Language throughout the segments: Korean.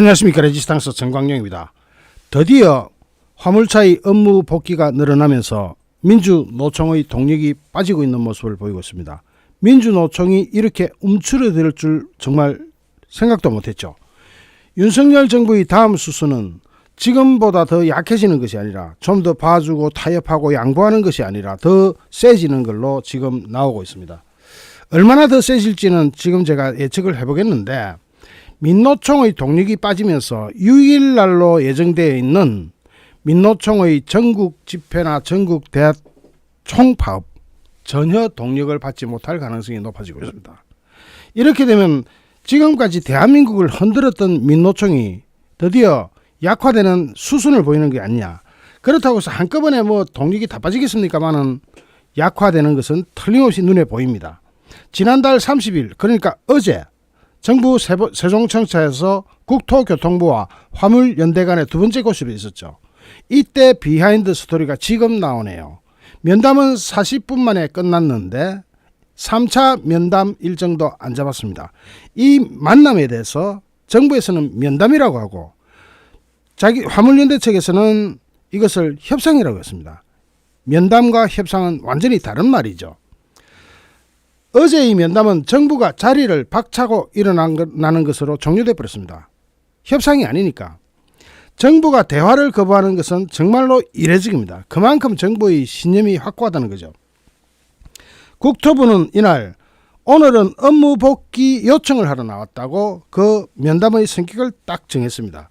안녕하십니까 레지스탕스 정광영입니다. 드디어 화물차의 업무 복귀가 늘어나면서 민주노총의 동력이 빠지고 있는 모습을 보이고 있습니다. 민주노총이 이렇게 움츠러들 줄 정말 생각도 못했죠. 윤석열 정부의 다음 수순은 지금보다 더 약해지는 것이 아니라 좀 더 봐주고 타협하고 양보하는 것이 아니라 더 세지는 걸로 지금 나오고 있습니다. 얼마나 더 세질지는 지금 제가 예측을 해보겠는데 민노총의 동력이 빠지면서 6일 날로 예정되어 있는 민노총의 전국 집회나 전국 대학 총파업 전혀 동력을 받지 못할 가능성이 높아지고 있습니다. 이렇게 되면 지금까지 대한민국을 흔들었던 민노총이 드디어 약화되는 수순을 보이는 게 아니냐. 그렇다고 해서 한꺼번에 뭐 동력이 다 빠지겠습니까마는 약화되는 것은 틀림없이 눈에 보입니다. 지난달 30일 그러니까 어제 정부 세종청사에서 국토교통부와 화물연대 간의 두 번째 고시로 있었죠. 이때 비하인드 스토리가 지금 나오네요. 면담은 40분 만에 끝났는데 3차 면담 일정도 안 잡았습니다. 이 만남에 대해서 정부에서는 면담이라고 하고 자기 화물연대 측에서는 이것을 협상이라고 했습니다. 면담과 협상은 완전히 다른 말이죠. 어제 이 면담은 정부가 자리를 박차고 일어나는 것으로 종료돼 버렸습니다. 협상이 아니니까. 정부가 대화를 거부하는 것은 정말로 이례적입니다. 그만큼 정부의 신념이 확고하다는 거죠. 국토부는 이날 오늘은 업무 복귀 요청을 하러 나왔다고 그 면담의 성격을 딱 정했습니다.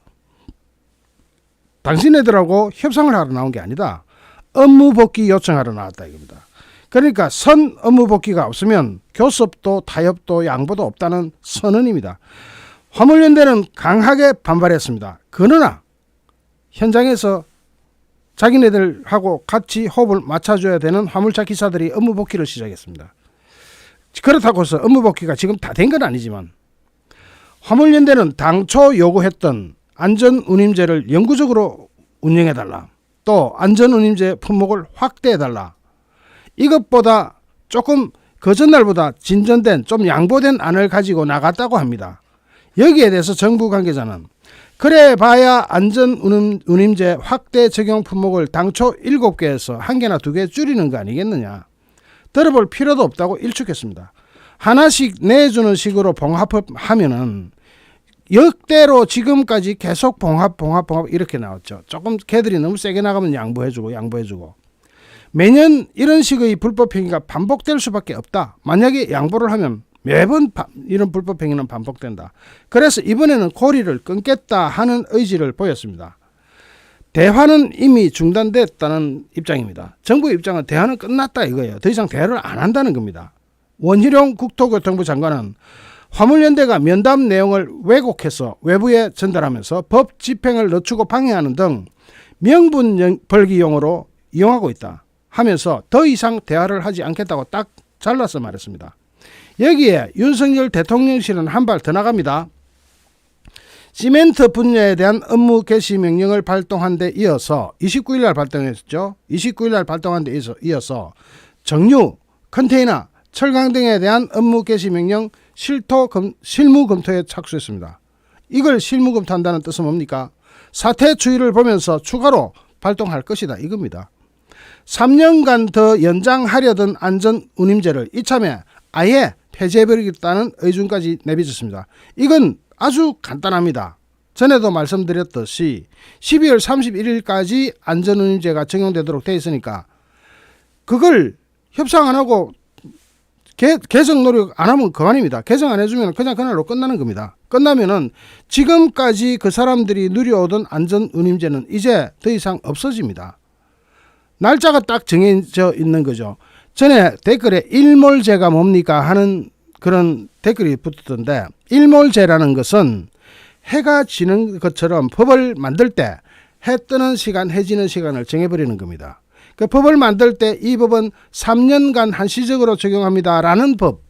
당신네들하고 협상을 하러 나온 게 아니다. 업무 복귀 요청하러 나왔다 이겁니다. 그러니까 선 업무 복귀가 없으면 교섭도 타협도 양보도 없다는 선언입니다. 화물연대는 강하게 반발했습니다. 그러나 현장에서 자기네들하고 같이 호흡을 맞춰줘야 되는 화물차 기사들이 업무 복귀를 시작했습니다. 그렇다고 해서 업무 복귀가 지금 다 된 건 아니지만 화물연대는 당초 요구했던 안전운임제를 영구적으로 운영해달라. 또 안전운임제 품목을 확대해달라. 이것보다 조금 그 전날보다 진전된 좀 양보된 안을 가지고 나갔다고 합니다. 여기에 대해서 정부 관계자는 그래 봐야 안전운임제 확대 적용 품목을 당초 7개에서 1개나 2개 줄이는 거 아니겠느냐. 들어볼 필요도 없다고 일축했습니다. 하나씩 내주는 식으로 봉합하면은 역대로 지금까지 계속 봉합 봉합 봉합 이렇게 나왔죠. 조금 걔들이 너무 세게 나가면 양보해주고 양보해주고 매년 이런 식의 불법 행위가 반복될 수밖에 없다. 만약에 양보를 하면 매번 바- 이런 불법 행위는 반복된다. 그래서 이번에는 고리를 끊겠다 하는 의지를 보였습니다. 대화는 이미 중단됐다는 입장입니다. 정부 입장은 대화는 끝났다 이거예요. 더 이상 대화를 안 한다는 겁니다. 원희룡 국토교통부 장관은 화물연대가 면담 내용을 왜곡해서 외부에 전달하면서 법 집행을 늦추고 방해하는 등 명분 영- 벌기용으로 이용하고 있다 하면서 더 이상 대화를 하지 않겠다고 딱 잘라서 말했습니다. 여기에 윤석열 대통령실은 한 발 더 나갑니다. 시멘트 분야에 대한 업무 개시 명령을 발동한 데 이어서 29일 날 발동했죠. 29일 날 발동한 데 이어서- 정유, 컨테이너, 철강 등에 대한 업무 개시 명령 실토 검, 실무 검토에 착수했습니다. 이걸 실무 검토한다는 뜻은 뭡니까? 사태 추이를 보면서 추가로 발동할 것이다 이겁니다. 3년간 더 연장하려던 안전운임제를 이참에 아예 폐지해버리겠다는 의중까지 내비쳤습니다. 이건 아주 간단합니다. 전에도 말씀드렸듯이 12월 31일까지 안전운임제가 적용되도록 돼 있으니까 그걸 협상 안 하고 개, 개정 노력 안 하면 그만입니다. 개정 안 해주면 그냥 그날로 끝나는 겁니다. 끝나면은 지금까지 그 사람들이 누려오던 안전운임제는 이제 더 이상 없어집니다. 날짜가 딱 정해져 있는 거죠. 전에 댓글에 일몰제가 뭡니까 하는 그런 댓글이 붙었던데 일몰제라는 것은 해가 지는 것처럼 법을 만들 때 해 뜨는 시간, 해 지는 시간을 정해버리는 겁니다. 그 법을 만들 때 이 법은 3년간 한시적으로 적용합니다라는 법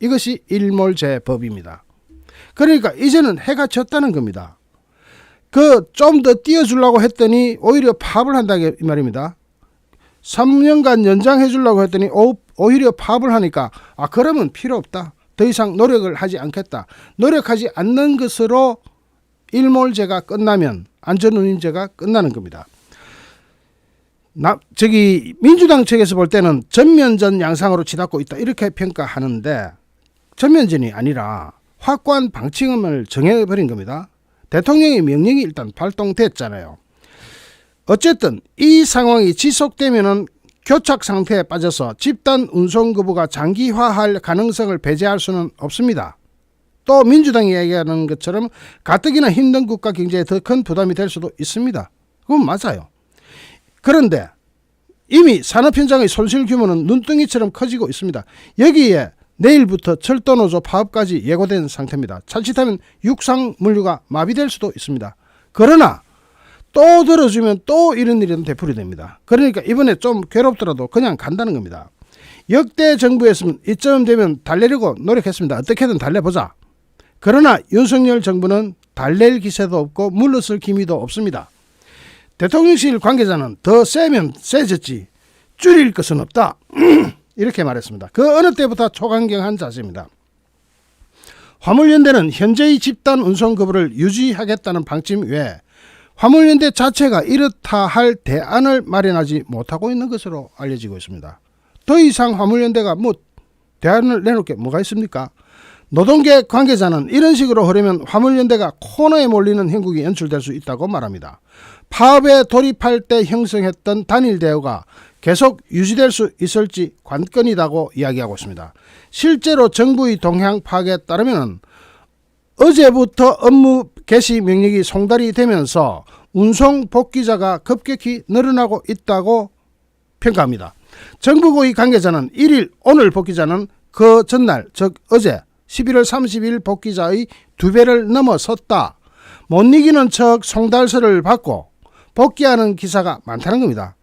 이것이 일몰제 법입니다. 그러니까 이제는 해가 졌다는 겁니다. 그 좀 더 띄워주려고 했더니 오히려 파업을 한다 이 말입니다. 3년간 연장해 주려고 했더니 오, 오히려 파업을 하니까 아 그러면 필요 없다. 더 이상 노력을 하지 않겠다. 노력하지 않는 것으로 일몰제가 끝나면 안전운임제가 끝나는 겁니다. 나, 저기 민주당 측에서 볼 때는 전면전 양상으로 치닫고 있다 이렇게 평가하는데 전면전이 아니라 확고한 방침을 정해버린 겁니다. 대통령의 명령이 일단 발동됐잖아요. 어쨌든 이 상황이 지속되면은 교착 상태에 빠져서 집단 운송 거부가 장기화할 가능성을 배제할 수는 없습니다. 또 민주당이 얘기하는 것처럼 가뜩이나 힘든 국가 경제에 더 큰 부담이 될 수도 있습니다. 그건 맞아요. 그런데 이미 산업 현장의 손실 규모는 눈덩이처럼 커지고 있습니다. 여기에 내일부터 철도노조 파업까지 예고된 상태입니다. 자칫하면 육상 물류가 마비될 수도 있습니다. 그러나 또 들어주면 또 이런 일은 되풀이 됩니다. 그러니까 이번에 좀 괴롭더라도 그냥 간다는 겁니다. 역대 정부였으면 이쯤 되면 달래려고 노력했습니다. 어떻게든 달래보자. 그러나 윤석열 정부는 달랠 기세도 없고 물러설 기미도 없습니다. 대통령실 관계자는 더 세면 세졌지 줄일 것은 없다. 이렇게 말했습니다. 그 어느 때보다 초강경한 자세입니다. 화물연대는 현재의 집단 운송 거부를 유지하겠다는 방침 외에 화물연대 자체가 이렇다 할 대안을 마련하지 못하고 있는 것으로 알려지고 있습니다. 더 이상 화물연대가 뭐 대안을 내놓을 게 뭐가 있습니까? 노동계 관계자는 이런 식으로 흐르면 화물연대가 코너에 몰리는 형국이 연출될 수 있다고 말합니다. 파업에 돌입할 때 형성했던 단일 대우가 계속 유지될 수 있을지 관건이라고 이야기하고 있습니다. 실제로 정부의 동향 파악에 따르면 어제부터 업무 개시 명령이 송달이 되면서 운송 복귀자가 급격히 늘어나고 있다고 평가합니다. 정부 고위 관계자는 1일 오늘 복귀자는 그 전날 즉 어제 11월 30일 복귀자의 두 배를 넘어섰다. 못 이기는 척 송달서를 받고 복귀하는 기사가 많다는 겁니다.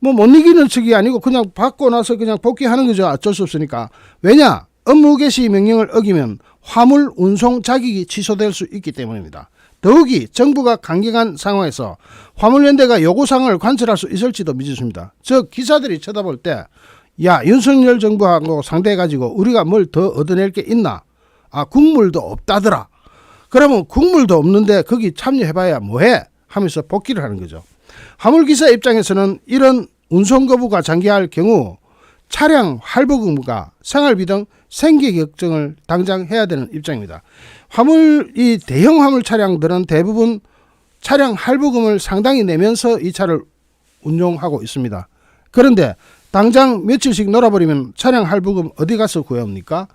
뭐 못 이기는 척이 아니고 그냥 받고 나서 그냥 복귀하는 거죠. 어쩔 수 없으니까. 왜냐? 업무 개시 명령을 어기면 화물 운송 자격이 취소될 수 있기 때문입니다. 더욱이 정부가 강경한 상황에서 화물연대가 요구사항을 관철할 수 있을지도 미지수입니다. 즉 기사들이 쳐다볼 때 야 윤석열 정부하고 상대해가지고 우리가 뭘 더 얻어낼 게 있나? 아 국물도 없다더라. 그러면 국물도 없는데 거기 참여해봐야 뭐해? 하면서 복귀를 하는 거죠. 화물기사 입장에서는 이런 운송 거부가 장기할 경우 차량 할부 의무가 생활비 등 생계 걱정을 당장 해야 되는 입장입니다. 화물 이 대형 화물 차량들은 대부분 차량 할부금을 상당히 내면서 이 차를 운용하고 있습니다. 그런데 당장 며칠씩 놀아버리면 차량 할부금 어디 가서 구해옵니까?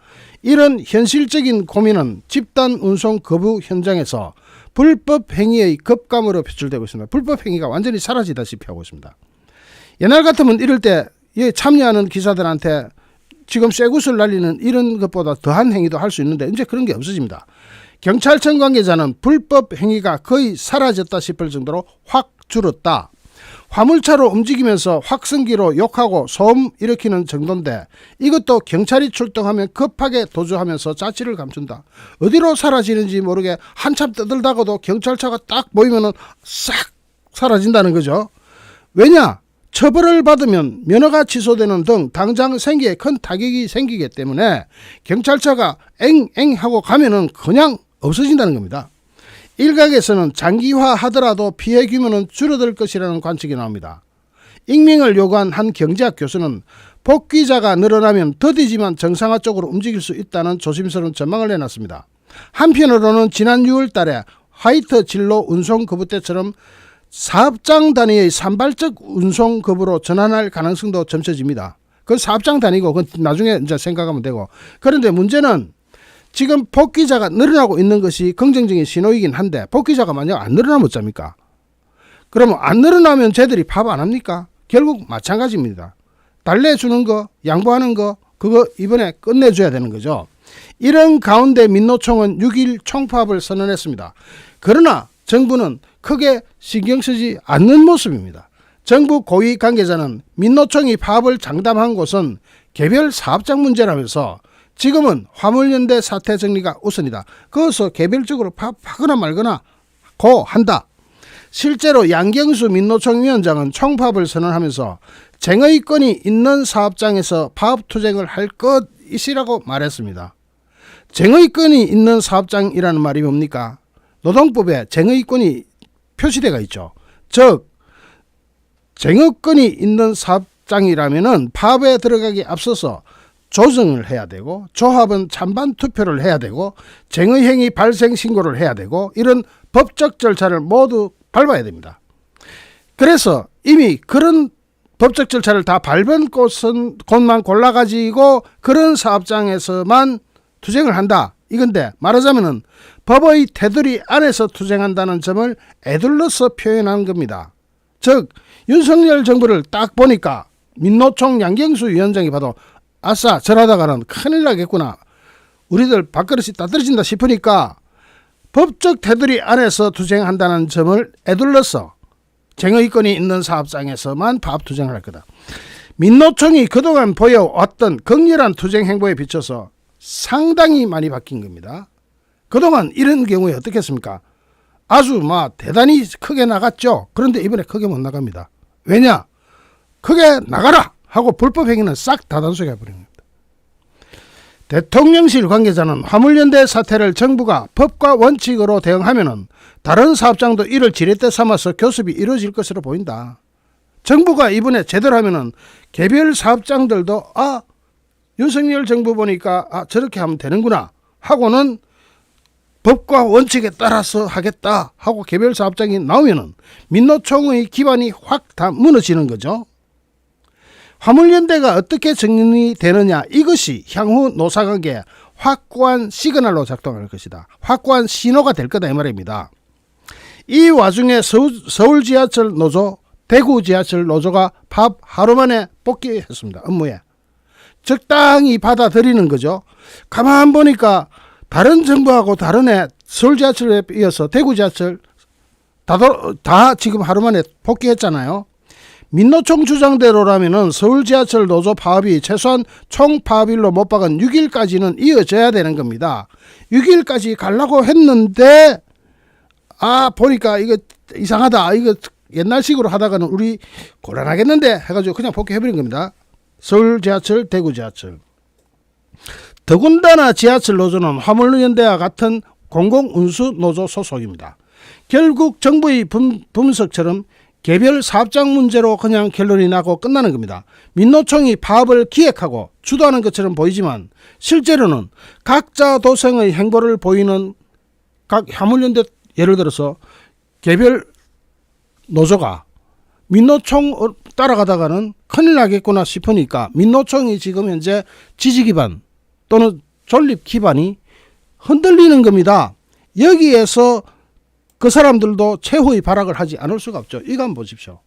이런 현실적인 고민은 집단 운송 거부 현장에서 불법 행위의 급감으로 표출되고 있습니다. 불법 행위가 완전히 사라지다시피 하고 있습니다. 옛날 같으면 이럴 때 예, 참여하는 기사들한테 지금 쇠구슬 날리는 이런 것보다 더한 행위도 할 수 있는데 이제 그런 게 없어집니다. 경찰청 관계자는 불법 행위가 거의 사라졌다 싶을 정도로 확 줄었다. 화물차로 움직이면서 확성기로 욕하고 소음 일으키는 정도인데 이것도 경찰이 출동하면 급하게 도주하면서 자취를 감춘다. 어디로 사라지는지 모르게 한참 떠들다가도 경찰차가 딱 보이면은 싹 사라진다는 거죠. 왜냐? 처벌을 받으면 면허가 취소되는 등 당장 생계에 큰 타격이 생기기 때문에 경찰차가 앵앵 하고 가면은 그냥 없어진다는 겁니다. 일각에서는 장기화 하더라도 피해 규모는 줄어들 것이라는 관측이 나옵니다. 익명을 요구한 한 경제학 교수는 복귀자가 늘어나면 더디지만 정상화 쪽으로 움직일 수 있다는 조심스러운 전망을 내놨습니다. 한편으로는 지난 6월 달에 화이트 진로 운송 거부 때처럼 사업장 단위의 산발적 운송 거부로 전환할 가능성도 점쳐집니다. 그건 사업장 단위고 그건 나중에 이제 생각하면 되고. 그런데 문제는 지금 복귀자가 늘어나고 있는 것이 긍정적인 신호이긴 한데 복귀자가 만약 안 늘어나면 어쩝니까? 그러면 안 늘어나면 쟤들이 파업 안 합니까? 결국 마찬가지입니다. 달래주는 거, 양보하는 거, 그거 이번에 끝내줘야 되는 거죠. 이런 가운데 민노총은 6일 총파업을 선언했습니다. 그러나 정부는 크게 신경 쓰지 않는 모습입니다. 정부 고위 관계자는 민노총이 파업을 장담한 곳은 개별 사업장 문제라면서 지금은 화물연대 사태 정리가 우선이다. 그것을 개별적으로 파업하거나 말거나 고 한다. 실제로 양경수 민노총 위원장은 총파업을 선언하면서 쟁의권이 있는 사업장에서 파업 투쟁을 할 것이라고 말했습니다. 쟁의권이 있는 사업장이라는 말이 뭡니까? 노동법에 쟁의권이 표시되어 있죠. 즉 쟁의권이 있는 사업장이라면은 파업에 들어가기 앞서서 조정을 해야 되고 조합은 찬반 투표를 해야 되고 쟁의 행위 발생 신고를 해야 되고 이런 법적 절차를 모두 밟아야 됩니다. 그래서 이미 그런 법적 절차를 다 밟은 곳은 곳만 골라가지고 그런 사업장에서만 투쟁을 한다. 이건데 말하자면은 법의 테두리 안에서 투쟁한다는 점을 애둘러서 표현한 겁니다. 즉 윤석열 정부를 딱 보니까 민노총 양경수 위원장이 봐도 아싸 저러다가는 큰일 나겠구나. 우리들 밥그릇이 따떨어진다 싶으니까 법적 테두리 안에서 투쟁한다는 점을 애둘러서 쟁의권이 있는 사업장에서만 파업 투쟁을 할 거다. 민노총이 그동안 보여왔던 극렬한 투쟁 행보에 비춰서 상당히 많이 바뀐 겁니다. 그동안 이런 경우에 어떻겠습니까? 아주 막 대단히 크게 나갔죠. 그런데 이번에 크게 못 나갑니다. 왜냐? 크게 나가라 하고 불법 행위는 싹 다 단속해 버린 겁니다. 대통령실 관계자는 화물연대 사태를 정부가 법과 원칙으로 대응하면은 다른 사업장도 이를 지렛대 삼아서 교섭이 이루어질 것으로 보인다. 정부가 이번에 제대로 하면은 개별 사업장들도 아 윤석열 정부 보니까 아 저렇게 하면 되는구나 하고는 법과 원칙에 따라서 하겠다 하고 개별 사업장이 나오면은 민노총의 기반이 확 다 무너지는 거죠. 화물연대가 어떻게 정리되느냐 이것이 향후 노사관계에 확고한 시그널로 작동할 것이다. 확고한 신호가 될 거다 이 말입니다. 이 와중에 서울, 서울 지하철 노조, 대구 지하철 노조가 밥 하루 만에 복귀했습니다. 업무에. 적당히 받아들이는 거죠. 가만 보니까 다른 정부하고 다르네. 서울 지하철에 이어서 대구 지하철 다, 다 지금 하루 만에 복귀했잖아요. 민노총 주장대로라면은 서울 지하철 노조 파업이 최소한 총 파업일로 못 박은 6일까지는 이어져야 되는 겁니다. 6일까지 가려고 했는데 아 보니까 이거 이상하다. 이거 옛날식으로 하다가는 우리 곤란하겠는데 해가지고 그냥 복귀해버린 겁니다. 서울 지하철, 대구 지하철. 더군다나 지하철 노조는 화물연대와 같은 공공운수 노조 소속입니다. 결국 정부의 분, 분석처럼 개별 사업장 문제로 그냥 결론이 나고 끝나는 겁니다. 민노총이 파업을 기획하고 주도하는 것처럼 보이지만 실제로는 각자 도생의 행보를 보이는 각 화물연대 예를 들어서 개별 노조가 민노총 어, 따라가다가는 큰일 나겠구나 싶으니까 민노총이 지금 현재 지지 기반 또는 존립 기반이 흔들리는 겁니다. 여기에서 그 사람들도 최후의 발악을 하지 않을 수가 없죠. 한번 보십시오.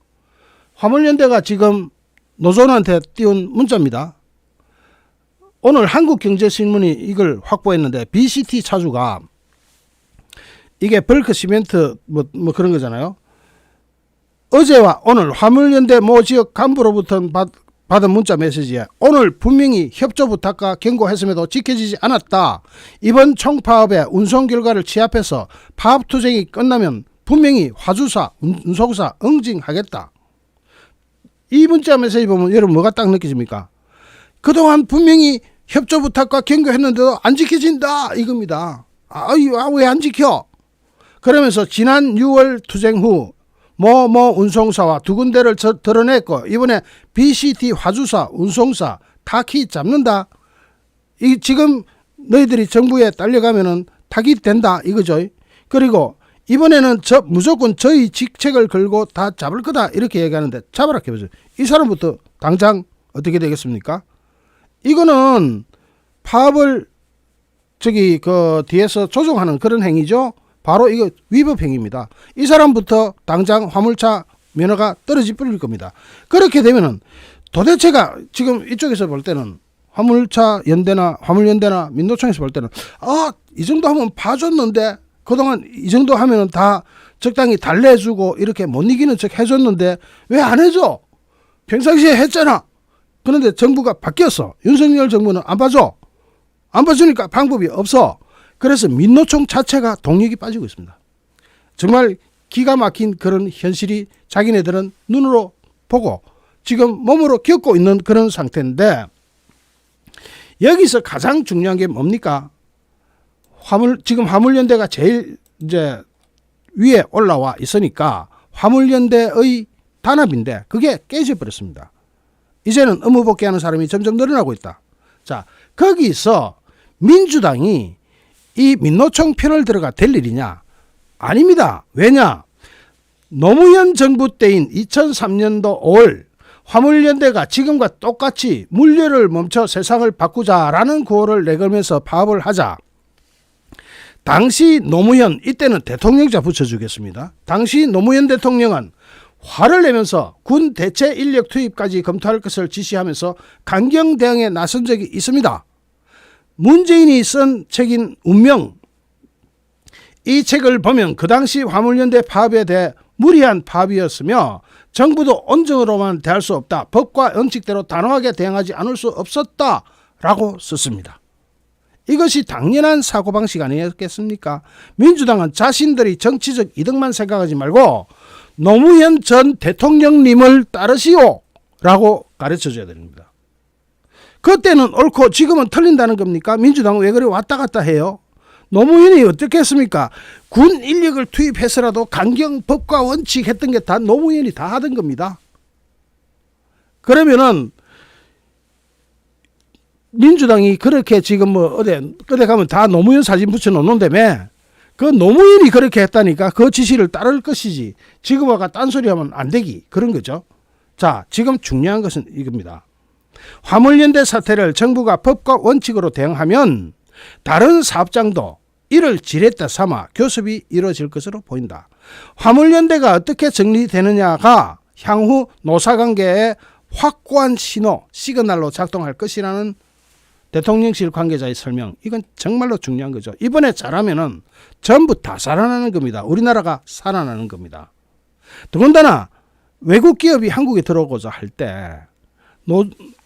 화물연대가 지금 노조한테 띄운 문자입니다. 오늘 한국경제신문이 이걸 확보했는데 BCT 차주가 이게 벌크 시멘트 뭐, 뭐 그런 거잖아요. 어제와 오늘 화물연대 모 지역 간부로부터 받, 받은 문자 메시지에 오늘 분명히 협조 부탁과 경고했음에도 지켜지지 않았다. 이번 총파업의 운송 결과를 취합해서 파업 투쟁이 끝나면 분명히 화주사, 운송사 응징하겠다. 이 문자 메시지 보면 여러분 뭐가 딱 느껴집니까? 그동안 분명히 협조 부탁과 경고했는데도 안 지켜진다 이겁니다. 아유 왜안 지켜? 그러면서 지난 6월 투쟁 후 뭐뭐 운송사와 두 군데를 저, 드러냈고 이번에 BCT 화주사 운송사 타키 잡는다. 이 지금 너희들이 정부에 딸려가면은 타기 된다 이거죠. 그리고 이번에는 저 무조건 저희 직책을 걸고 다 잡을 거다 이렇게 얘기하는데 잡아라 해보죠. 이 사람부터 당장 어떻게 되겠습니까? 이거는 파업을 저기 그 뒤에서 조종하는 그런 행위죠. 바로 이거 위법 행위입니다. 이 사람부터 당장 화물차 면허가 떨어질 뿌릴 겁니다. 그렇게 되면은 도대체가 지금 이쪽에서 볼 때는 화물차 연대나 화물연대나 민노총에서 볼 때는 아 이 정도 하면 봐줬는데 그동안 이 정도 하면은 다 적당히 달래주고 이렇게 못 이기는 척 해줬는데 왜 안 해줘? 평상시에 했잖아. 그런데 정부가 바뀌었어. 윤석열 정부는 안 봐줘. 안 봐주니까 방법이 없어. 그래서 민노총 자체가 동력이 빠지고 있습니다. 정말 기가 막힌 그런 현실이 자기네들은 눈으로 보고 지금 몸으로 겪고 있는 그런 상태인데 여기서 가장 중요한 게 뭡니까? 화물 지금 화물연대가 제일 이제 위에 올라와 있으니까 화물연대의 단합인데 그게 깨져버렸습니다. 이제는 의무 복귀하는 사람이 점점 늘어나고 있다. 자, 거기서 민주당이 이 민노총 편을 들어가 될 일이냐? 아닙니다. 왜냐? 노무현 정부 때인 2003년도 5월 화물연대가 지금과 똑같이 물류를 멈춰 세상을 바꾸자라는 구호를 내걸면서 파업을 하자. 당시 노무현 이때는 대통령자 붙여주겠습니다. 당시 노무현 대통령은 화를 내면서 군 대체 인력 투입까지 검토할 것을 지시하면서 강경 대응에 나선 적이 있습니다. 문재인이 쓴 책인 운명 이 책을 보면 그 당시 화물연대 파업에 대해 무리한 파업이었으며 정부도 온정으로만 대할 수 없다. 법과 원칙대로 단호하게 대응하지 않을 수 없었다 라고 썼습니다. 이것이 당연한 사고방식 아니었겠습니까? 민주당은 자신들이 정치적 이득만 생각하지 말고 노무현 전 대통령님을 따르시오 라고 가르쳐 줘야 됩니다. 그때는 옳고 지금은 틀린다는 겁니까? 민주당은 왜 그래 왔다 갔다 해요? 노무현이 어떻게 했습니까? 군 인력을 투입해서라도 강경 법과 원칙 했던 게 다 노무현이 다 하던 겁니다. 그러면은 민주당이 그렇게 지금 뭐 어디 어디 가면 다 노무현 사진 붙여 놓는다며 그 노무현이 그렇게 했다니까 그 지시를 따를 것이지 지금과 딴소리하면 안 되기 그런 거죠. 자 지금 중요한 것은 이겁니다. 화물연대 사태를 정부가 법과 원칙으로 대응하면 다른 사업장도 이를 지렛대 삼아 교섭이 이루어질 것으로 보인다. 화물연대가 어떻게 정리되느냐가 향후 노사관계에 확고한 신호, 시그널로 작동할 것이라는 대통령실 관계자의 설명. 이건 정말로 중요한 거죠. 이번에 잘하면은 전부 다 살아나는 겁니다. 우리나라가 살아나는 겁니다. 더군다나 외국 기업이 한국에 들어오고자 할 때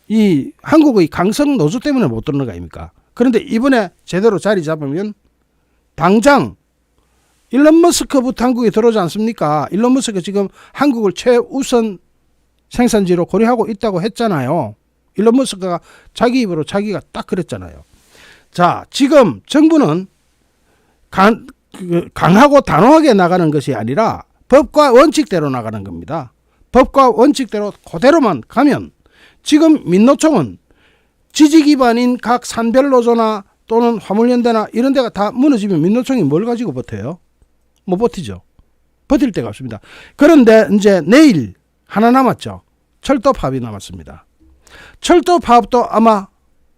이 한국의 강성 노조 때문에 못 들어오는 거 아닙니까? 그런데 이번에 제대로 자리 잡으면 당장 일론 머스크부터 한국에 들어오지 않습니까? 일론 머스크 지금 한국을 최우선 생산지로 고려하고 있다고 했잖아요. 일론 머스크가 자기 입으로 자기가 딱 그랬잖아요. 자, 지금 정부는 강, 그, 강하고 단호하게 나가는 것이 아니라 법과 원칙대로 나가는 겁니다. 법과 원칙대로 그대로만 가면 지금 민노총은 지지 기반인 각 산별 노조나 또는 화물연대나 이런 데가 다 무너지면 민노총이 뭘 가지고 버텨요? 못 버티죠. 버틸 데가 없습니다. 그런데 이제 내일 하나 남았죠. 철도 파업이 남았습니다. 철도 파업도 아마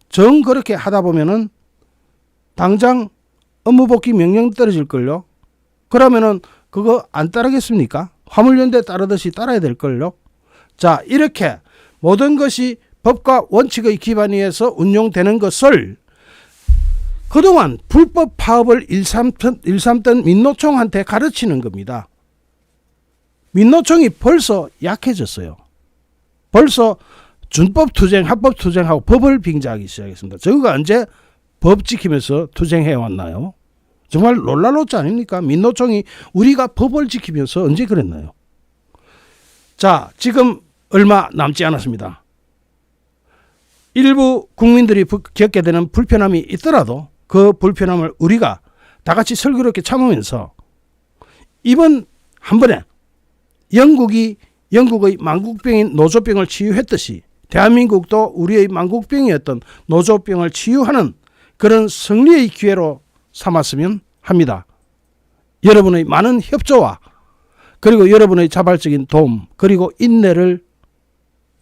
정 그렇게 하다 보면은 당장 업무 복귀 명령 떨어질걸요. 그러면은 그거 안 따르겠습니까? 화물연대 따르듯이 따라야 될걸요. 자, 이렇게 모든 것이 법과 원칙의 기반 위에서 운용되는 것을 그동안 불법 파업을 일삼던, 일삼던 민노총한테 가르치는 겁니다. 민노총이 벌써 약해졌어요. 벌써 준법 투쟁, 합법 투쟁하고 법을 빙자하기 시작했습니다. 저거가 언제 법 지키면서 투쟁해 왔나요? 정말 놀랄롯지 아닙니까? 민노총이 우리가 법을 지키면서 언제 그랬나요? 자, 지금 얼마 남지 않았습니다. 일부 국민들이 부- 겪게 되는 불편함이 있더라도 그 불편함을 우리가 다 같이 슬기롭게 참으면서 이번 한 번에 영국이 영국의 만국병인 노조병을 치유했듯이 대한민국도 우리의 만국병이었던 노조병을 치유하는 그런 승리의 기회로 삼았으면 합니다. 여러분의 많은 협조와 그리고 여러분의 자발적인 도움 그리고 인내를